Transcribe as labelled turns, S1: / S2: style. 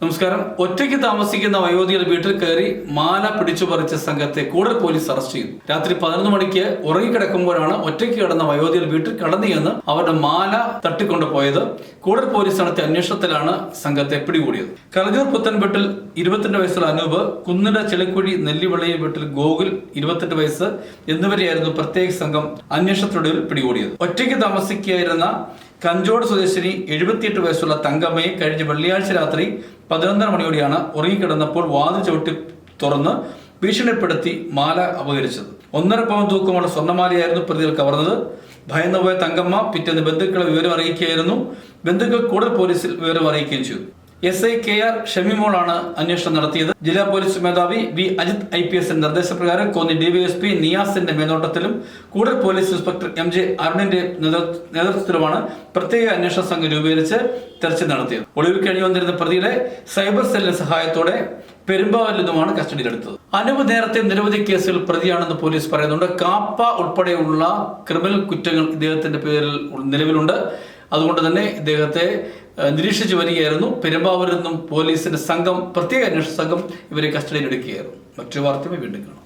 S1: നമസ്കാരം. ഒറ്റയ്ക്ക് താമസിക്കുന്ന വയോധികരുടെ വീട്ടിൽ കയറി മാല പിടിച്ചു പറിച്ച സംഘത്തെ കൂടുതൽ പോലീസ് അറസ്റ്റ് ചെയ്തു. രാത്രി പതിനൊന്ന് മണിക്ക് ഉറങ്ങിക്കിടക്കുമ്പോഴാണ് ഒറ്റയ്ക്ക് കിടന്ന വയോധികർ വീട്ടിൽ കടന്നു ചെന്ന് അവരുടെ മാല തട്ടിക്കൊണ്ടു പോയത്. കൂടുതൽ പോലീസ് നടത്തിയ അന്വേഷണത്തിലാണ് സംഘത്തെ പിടികൂടിയത്. കലജൂർ പുത്തൻപെട്ടിൽ ഇരുപത്തിരണ്ട് വയസ്സുള്ള അനൂപ് കുന്നിട ചെളിക്കുഴി നെല്ലിവളയ വീട്ടിൽ ഗോകുൽ ഇരുപത്തെട്ട് വയസ്സ് എന്നിവരെയായിരുന്നു പ്രത്യേക സംഘം അന്വേഷണത്തിനൊടുവിൽ പിടികൂടിയത്. ഒറ്റയ്ക്ക് താമസിക്കുകയായിരുന്ന കഞ്ചോട് സ്വദേശിനി എഴുപത്തിയെട്ട് വയസ്സുള്ള തങ്കമ്മയെ കഴിഞ്ഞ വെള്ളിയാഴ്ച രാത്രി പതിനൊന്നര മണിയോടെയാണ് ഉറങ്ങിക്കിടന്നപ്പോൾ വാതിൽ ചവിട്ടി തുറന്ന് ഭീഷണിപ്പെടുത്തി മാല അപകരിച്ചത്. ഒന്നര പവൻ തൂക്കമുള്ള സ്വർണമാലയായിരുന്നു പ്രതികൾ കവർന്നത്. ഭയന്നുപോയ തങ്കമ്മ പിറ്റേന്ന് ബന്ധുക്കളെ വിവരം അറിയിക്കുകയായിരുന്നു. ബന്ധുക്കൾ കൂടുതൽ പോലീസിൽ വിവരം അറിയിക്കുകയും ചെയ്തു. എസ് ഐ കെ ആർ ഷമിമോളാണ് അന്വേഷണം നടത്തിയത്. ജില്ലാ പോലീസ് മേധാവി വി. അജിത് ഐ പി എസിന്റെ നിർദ്ദേശപ്രകാരം കോന്നി ഡിവൈഎസ്പി നിയാസിന്റെ മേൽനോട്ടത്തിലും കൂടുതൽ പോലീസ് ഇൻസ്പെക്ടർ എം ജെ അരുണിന്റെ നേതൃ- നേതൃത്വത്തിലുമാണ് പ്രത്യേക അന്വേഷണ സംഘം രൂപീകരിച്ച് തെരച്ചിൽ നടത്തിയത്. ഒളിവിൽ കഴിഞ്ഞു വന്നിരുന്ന പ്രതിയുടെ സൈബർ സെല്ലിന്റെ സഹായത്തോടെ പെരുമ്പാവൂരിൽ നിന്നുമാണ് കസ്റ്റഡിയിലെടുത്തത്. അനൂപ് നേരത്തെ നിരവധി കേസുകൾ പ്രതിയാണെന്ന് പോലീസ് പറയുന്നുണ്ട്. കാപ്പ ഉൾപ്പെടെയുള്ള ക്രിമിനൽ കുറ്റങ്ങൾ ഇദ്ദേഹത്തിന്റെ പേരിൽ നിലവിലുണ്ട്. അതുകൊണ്ട് തന്നെ ഇദ്ദേഹത്തെ നിരീക്ഷിച്ചു വരികയായിരുന്നു. പെരുമ്പാവൂരിൽ നിന്നും പോലീസിന്റെ സംഘം പ്രത്യേക അന്വേഷണ സംഘം ഇവരെ കസ്റ്റഡിയിലെടുക്കുകയായിരുന്നു. മറ്റൊരു വാർത്തയുമായി വീണ്ടും കാണാം.